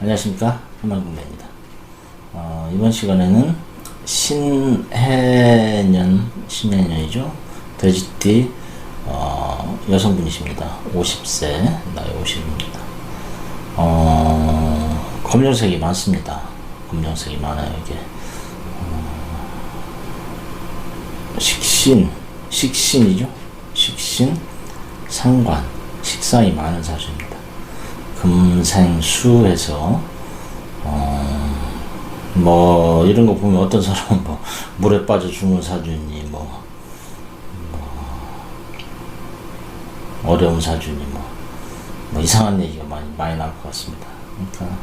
안녕하십니까? 희망군대입니다. 어, 이번 시간에는 신해년 신해년이죠? 돼지띠 어, 여성분이십니다. 50세 나이 50입니다. 어, 검정색이 많습니다. 검정색이 많아요 이게. 어, 식신 식신이죠? 식신 상관 식상이 많은 사주입니다 금생수해서 어, 뭐 이런 거 보면 어떤 사람은 뭐 물에 빠져 죽는 사주니 뭐, 뭐 어려운 사주니 뭐, 뭐 이상한 얘기가 많이 많이 나올 것 같습니다. 그러니까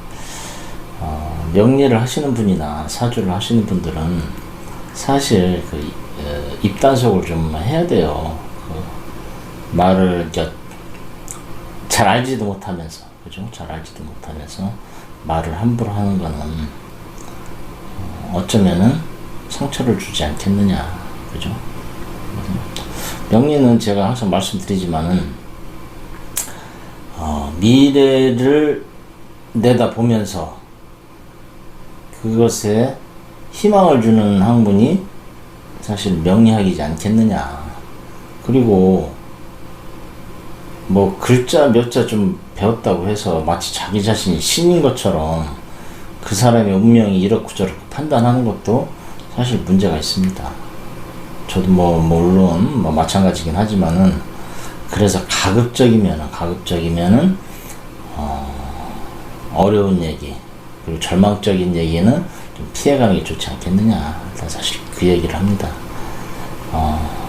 어, 명리를 하시는 분이나 사주를 하시는 분들은 사실 그 어, 입단속을 좀 해야 돼요. 그 말을 잘 알지도 못하면서 그죠? 잘 알지도 못하면서 말을 함부로 하는 거는 어, 어쩌면은 상처를 주지 않겠느냐 그죠? 명리는 제가 항상 말씀드리지만은 어, 미래를 내다보면서 그것에 희망을 주는 학문이 사실 명리학이지 않겠느냐 그리고 뭐 글자 몇 자 좀 배웠다고 해서 마치 자기 자신이 신인 것처럼 그 사람의 운명이 이렇고 저렇고 판단하는 것도 사실 문제가 있습니다. 저도 뭐 물론 뭐 마찬가지긴 하지만은 그래서 가급적이면은 가급적이면은 어 어려운 얘기 그리고 절망적인 얘기는 좀 피해가는 게 좋지 않겠느냐 사실 그 얘기를 합니다. 어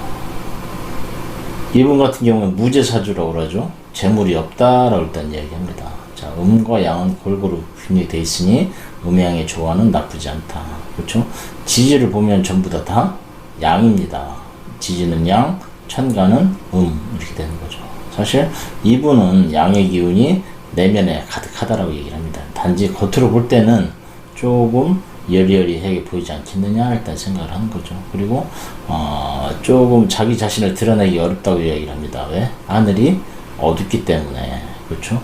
이분 같은 경우는 무죄 사주라고 그러죠. 재물이 없다라고 일단 이야기합니다. 자, 음과 양은 골고루 균형이 돼 있으니 음양의 조화는 나쁘지 않다. 그렇죠? 지지를 보면 전부 다 다 양입니다. 지지는 양, 천간은 음 이렇게 되는 거죠. 사실 이분은 양의 기운이 내면에 가득하다라고 얘기를 합니다. 단지 겉으로 볼 때는 조금 여리여리하게 보이지 않겠느냐 일단 생각을 하는 거죠. 그리고 어, 조금 자기 자신을 드러내기 어렵다고 이야기를 합니다. 왜? 하늘이 어둡기 때문에 그렇죠.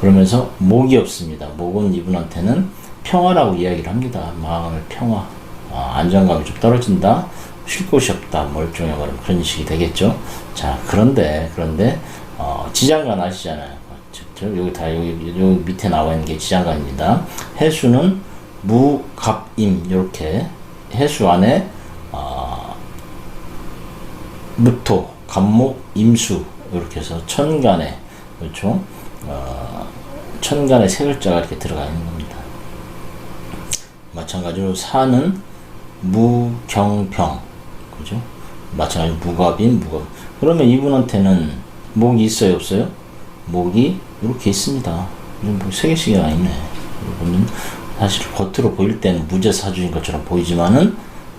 그러면서 목이 없습니다. 목은 이분한테는 평화라고 이야기를 합니다. 마음의 평화, 어, 안정감이 좀 떨어진다. 쉴 곳이 없다. 멀쩡해 버린 그런 식이 되겠죠. 자 그런데 그런데 어, 지장간 아시잖아요. 저, 저, 여기 다 여기, 여기 밑에 나와 있는 게 지장간입니다. 해수는 무갑임 이렇게 해수 안에 어, 무토, 갑목, 임수 이렇게 해서 천간에 그렇죠. 어, 천간에 세 글자가 이렇게 들어가 있는 겁니다. 마찬가지로 사는 무경평 그죠? 마찬가지로 무갑인 무갑. 그러면 이분한테는 목이 있어요 없어요? 목이 이렇게 있습니다. 뭐세 개씩이나 있네. 사실 겉으로 보일 때는 무죄 사주인 것처럼 보이지만은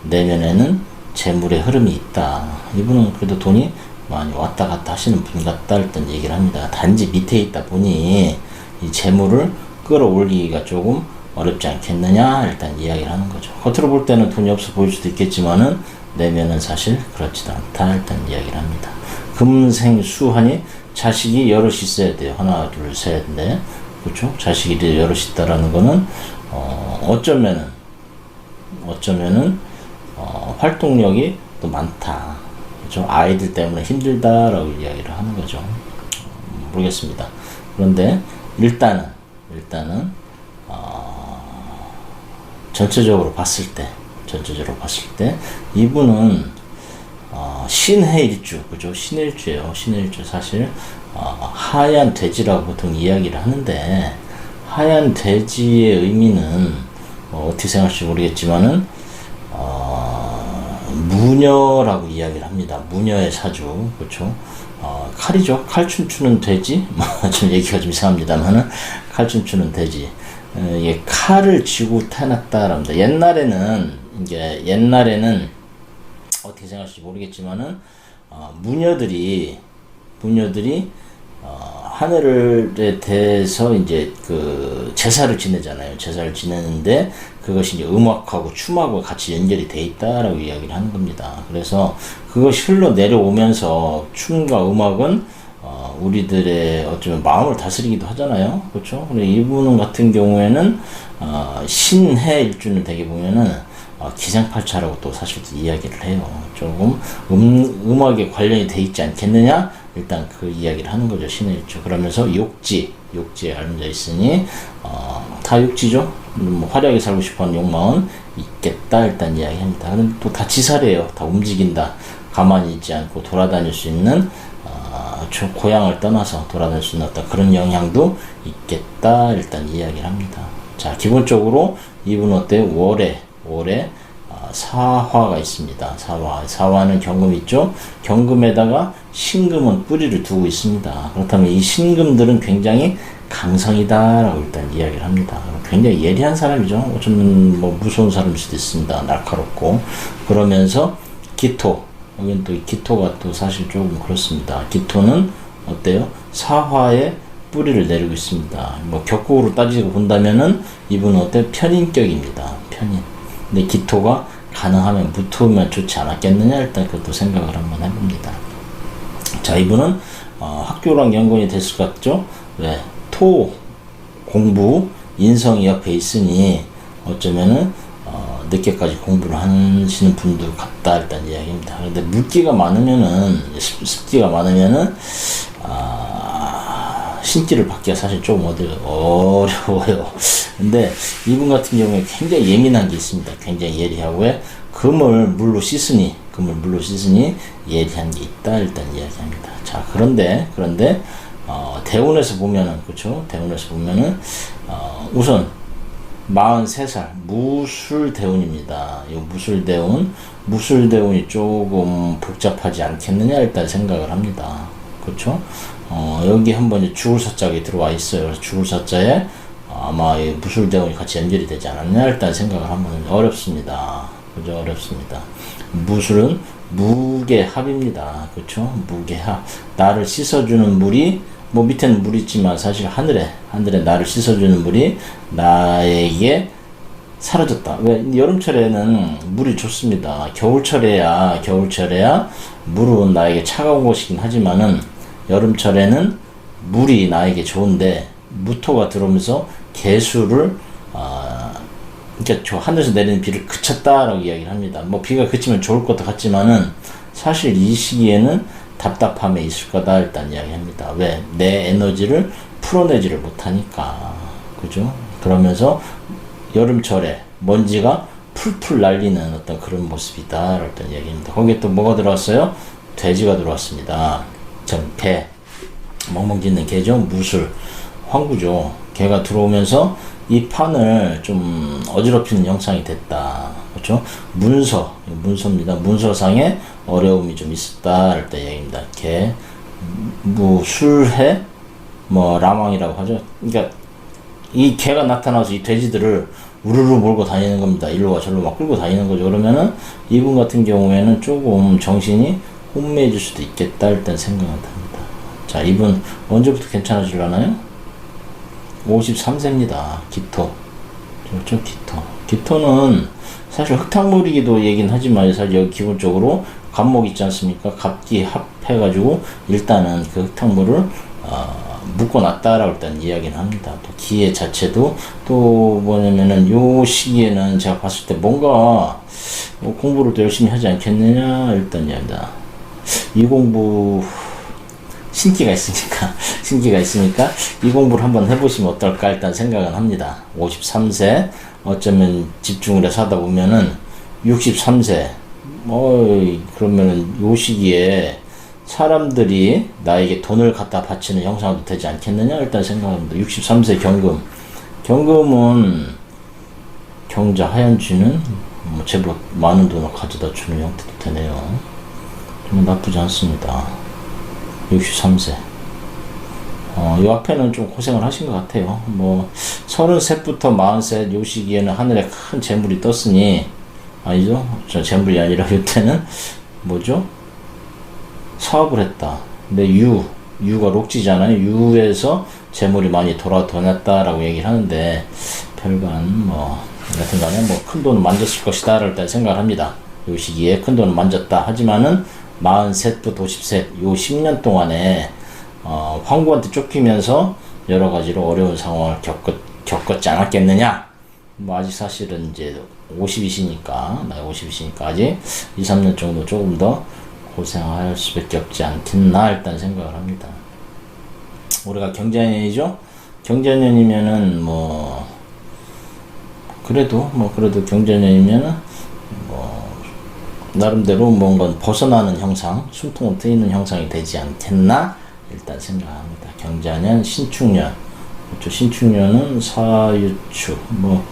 내면에는 재물의 흐름이 있다. 이분은 그래도 돈이 많이 왔다 갔다 하시는 분 같다 일단 얘기를 합니다. 단지 밑에 있다 보니 이 재물을 끌어올리기가 조금 어렵지 않겠느냐 일단 이야기를 하는 거죠. 겉으로 볼 때는 돈이 없어 보일 수도 있겠지만은 내면은 사실 그렇지도 않다 일단 이야기를 합니다. 금생수하니 자식이 여럿이 있어야 돼요. 하나 둘셋 넷. 그렇죠? 자식이 여럿이 있다라는 거는 어, 어쩌면은 어쩌면은 어, 활동력이 또 많다. 그렇죠? 아이들 때문에 힘들다라고 이야기를 하는 거죠. 음, 모르겠습니다. 그런데 일단은 일단은 어, 전체적으로 봤을 때 전체적으로 봤을 때 이분은 어, 신해 일주 그죠? 신일주예요. 신일주 사실 어, 하얀 돼지라고 보통 이야기를 하는데 하얀 돼지의 의미는 어, 떻게 생각할지 모르겠지만은 어, 무녀라고 이야기를 합니다. 무녀의 사주 그렇죠. 어, 칼이죠. 칼 춤추는 돼지. 좀 얘기가 좀 이상합니다만은 칼 춤추는 돼지. 어, 예, 칼을 쥐고 태어났다랍니다. 옛날에는 이제 옛날에는 어떻게 생각할지 모르겠지만은 어, 무녀들이 무녀들이 어, 하늘에 대해서 이제 그 제사를 지내잖아요. 제사를 지내는데 그것이 이제 음악하고 춤하고 같이 연결이 돼 있다라고 이야기를 하는 겁니다. 그래서 그것이 흘러 내려오면서 춤과 음악은 어, 우리들의 어쩌면 마음을 다스리기도 하잖아요. 그렇죠? 근데 이분 같은 경우에는 어, 신해 일주는 되게 보면은 어, 기생팔차라고 또 사실 또 이야기를 해요. 조금 음, 음악에 관련이 돼 있지 않겠느냐? 일단 그 이야기를 하는 거죠. 신해 일주. 그러면서 욕지, 욕지에 얽혀 있으니 어, 다 욕지죠. 음, 뭐 화려하게 살고 싶어 하는 욕망은 있겠다 일단 이야기 합니다. 근데 또다 지살이에요. 다 움직인다. 가만히 있지 않고 돌아다닐 수 있는 어, 저 고향을 떠나서 돌아다닐 수 있는 어떤 그런 영향도 있겠다 일단 이야기를 합니다. 자 기본적으로 이분 어때 월에 월에 어, 사화가 있습니다. 사화 사화는 경금 있죠. 경금에다가 신금은 뿌리를 두고 있습니다. 그렇다면 이 신금들은 굉장히 강성이다라고 일단 이야기를 합니다. 굉장히 예리한 사람이죠. 어쩌면 뭐 무서운 사람일 수도 있습니다. 날카롭고 그러면서 기토 여기는 또이 기토가 또 사실 조금 그렇습니다. 기토는 어때요? 사화에 뿌리를 내리고 있습니다. 뭐 격국으로 따지고 본다면은 이분은 어때? 편인격입니다. 편인. 근데 기토가 가능하면 붙으면 좋지 않았겠느냐 일단 그것도 생각을 한번 해봅니다. 자 이분은 어, 학교랑 연관이 됐을 것 같죠? 왜? 토 공부 인성이 옆에 있으니 어쩌면은 어, 늦게까지 공부를 하시는 분도 같다 일단 이야기입니다. 그런데 물기가 많으면은 습, 습기가 많으면은 아, 신기를 받기가 사실 좀 어려, 어려워요. 근데 이분 같은 경우에 굉장히 예민한 게 있습니다. 굉장히 예리하고 왜 금을 물로 씻으니 금을 물로 씻으니 예리한 게 있다 일단 이야기합니다. 자 그런데 그런데 어, 대운에서 보면은 그렇죠. 대운에서 보면은 어, 우선 43살 무술 대운입니다. 이 무술 대운 무술 대운이 조금 복잡하지 않겠느냐 일단 생각을 합니다. 그렇죠? 어, 여기 한번 죽을 사자가 들어와 있어요. 죽을 사자에 아마 이 무술대운이 같이 연결이 되지 않았냐 일단 생각을 하면 어렵습니다. 그죠? 어렵습니다. 무술은 무게합입니다. 그렇죠? 무게합. 나를 씻어주는 물이 뭐 밑에는 물 있지만 사실 하늘에 하늘에 나를 씻어주는 물이 나에게 사라졌다. 왜 여름철에는 물이 좋습니다. 겨울철에야 겨울철에야 물은 나에게 차가운 것이긴 하지만은 여름철에는 물이 나에게 좋은데 무토가 들어오면서 개수를 아 그러니까 저 하늘에서 내리는 비를 그쳤다라고 이야기를 합니다. 뭐 비가 그치면 좋을 것도 같지만은 사실 이 시기에는 답답함에 있을 거다 일단 이야기합니다. 왜? 내 에너지를 풀어내지를 못하니까. 그죠? 그러면서 여름철에 먼지가 풀풀 날리는 어떤 그런 모습이다. 어떤 얘기입니다. 거기에 또 뭐가 들어왔어요? 돼지가 들어왔습니다. 전 개. 멍멍 짖는 개죠. 무술. 황구죠. 개가 들어오면서 이 판을 좀 어지럽히는 형상이 됐다. 그렇죠? 문서, 문서입니다. 문서상에 어려움이 좀 있었다 할 때 얘기입니다. 개, 무술해, 뭐 라망이라고 하죠. 그러니까 이 개가 나타나서 이 돼지들을 우르르 몰고 다니는 겁니다. 일로 와 절로 막 끌고 다니는 거죠. 그러면은 이분 같은 경우에는 조금 정신이 혼미해질 수도 있겠다 일단 생각은 합니다. 자, 이분 언제부터 괜찮아지려나요? 53세입니다. 기토. 그렇죠? 기토. 기토는 사실 흙탕물이기도 얘긴 하지만 사실 여기 기본적으로 갑목 있지 않습니까? 갑기 합해가지고 일단은 그 흙탕물을 어, 묶어놨다라고 일단 이야기는 합니다. 또 기회 자체도 또 뭐냐면은 요 시기에는 제가 봤을 때 뭔가 뭐 공부를 또 열심히 하지 않겠느냐 일단 이야기다. 이 공부 신기가 있으니까 신기가 있으니까 이 공부를 한번 해보시면 어떨까 일단 생각은 합니다. 53세 어쩌면 집중을 해서 하다 보면은 63세 뭐 그러면은 요 시기에 사람들이 나에게 돈을 갖다 바치는 형상도 되지 않겠느냐 일단 생각합니다. 63세 경금 경금은 경자 하얀쥐는 뭐 제법 많은 돈을 가져다 주는 형태도 되네요. 좀 나쁘지 않습니다. 63세. 어, 요 앞에는 좀 고생을 하신 것 같아요. 뭐, 33부터 43, 요 시기에는 하늘에 큰 재물이 떴으니, 아니죠? 저 재물이 아니라 이때는, 뭐죠? 사업을 했다. 근데 유, 유가 록지잖아요. 유에서 재물이 많이 돌아 돌았다라고 얘기를 하는데, 별반, 뭐, 여튼 간에 뭐, 큰 돈을 만졌을 것이다. 라고 생각을 합니다. 요 시기에 큰 돈을 만졌다. 하지만은, 43부터 50세, 요 10년 동안에, 어, 황구한테 쫓기면서 여러 가지로 어려운 상황을 겪었, 겪었지 않았겠느냐? 뭐 아직 사실은 이제 50이시니까 나이 50이시니까 아직 2, 3년 정도 조금 더 고생할 수밖에 없지 않겠나 일단 생각을 합니다. 우리가 경자년이죠? 경자년이면은 뭐 그래도 뭐 그래도 경자년이면은 뭐 나름대로 뭔가 벗어나는 형상, 숨통을 트이는 형상이 되지 않겠나 일단 생각합니다. 경자년, 신축년, 그렇죠. 신축년은 사유축, 뭐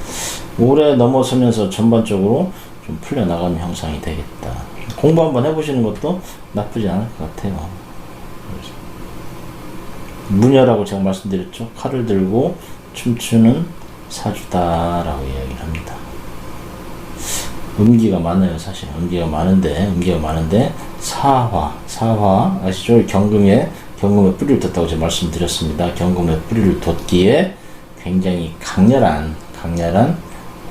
올해 넘어서면서 전반적으로 좀 풀려 나가는 형상이 되겠다. 공부 한번 해보시는 것도 나쁘지 않을 것 같아요. 무녀라고 제가 말씀드렸죠. 칼을 들고 춤추는 사주다라고 이야기를 합니다. 음기가 많아요, 사실. 음기가 많은데, 음기가 많은데, 사화, 사화, 아시죠? 경금에, 경금에 뿌리를 뒀다고 제가 말씀드렸습니다. 경금에 뿌리를 뒀기에 굉장히 강렬한, 강렬한,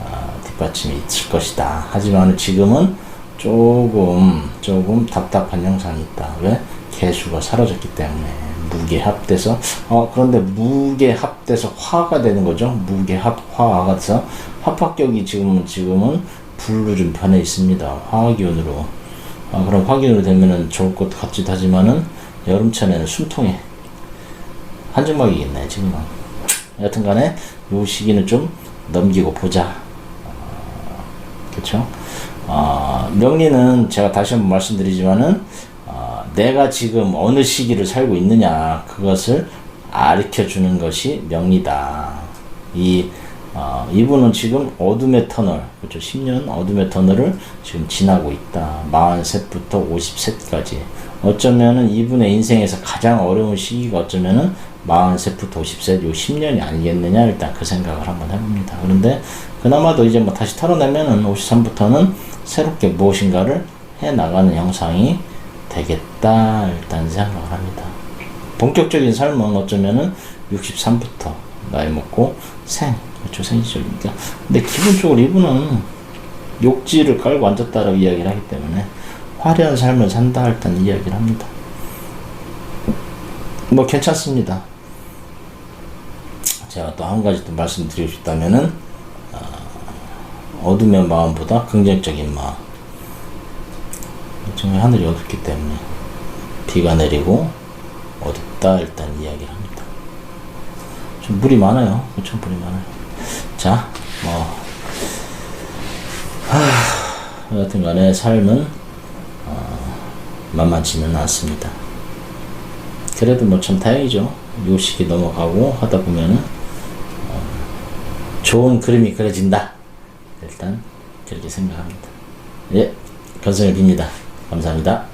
아, 뒷받침이 있을 것이다. 하지만 지금은 조금, 조금 답답한 형상이 있다. 왜? 개수가 사라졌기 때문에. 무게합돼서, 어, 그런데 무게합돼서 화가 되는 거죠. 무게합, 화가 돼서, 합합격이 지금은, 지금은 불로 좀 변해 있습니다. 화기운으로. 아, 그럼 화기운으로 되면은 좋을 것 같기도 하지만은 여름철에는 숨통에 한증막이겠네, 지금은. 여튼 간에 요 시기는 좀 넘기고 보자. 아, 명리는 제가 다시 한번 말씀드리지만은 아, 내가 지금 어느 시기를 살고 있느냐 그것을 가르쳐 주는 것이 명리다. 이 아, 이분은 지금 어둠의 터널, 그렇죠? 10년 어둠의 터널을 지금 지나고 있다. 43부터 50세까지. 어쩌면은 이분의 인생에서 가장 어려운 시기가 어쩌면은 43부터 50세, 요 10년이 아니겠느냐, 일단 그 생각을 한번 해봅니다. 그런데 그나마도 이제 뭐 다시 털어내면은 53부터는 새롭게 무엇인가를 해 나가는 형상이 되겠다, 일단 생각을 합니다. 본격적인 삶은 어쩌면은 63부터 나이 먹고 생, 그렇죠, 생시적입니다. 근데 기본적으로 이분은 욕지를 깔고 앉았다라고 이야기를 하기 때문에 화려한 삶을 산다 일단 이야기를 합니다. 뭐 괜찮습니다. 제가 또 한 가지 또 말씀드리고 싶다면은 어, 어둠의 마음보다 긍정적인 마음. 지금 하늘이 어둡기 때문에 비가 내리고 어둡다 일단 이야기를 합니다. 좀 물이 많아요. 그쵸 물이 많아요. 자, 뭐 하, 여하튼 간에 삶은 어, 만만치는 않습니다. 그래도 뭐 참 다행이죠. 요 시기 넘어가고 하다 보면은 어, 좋은 그림이 그려진다. 일단 그렇게 생각합니다. 예, 건성을 빕니다. 감사합니다.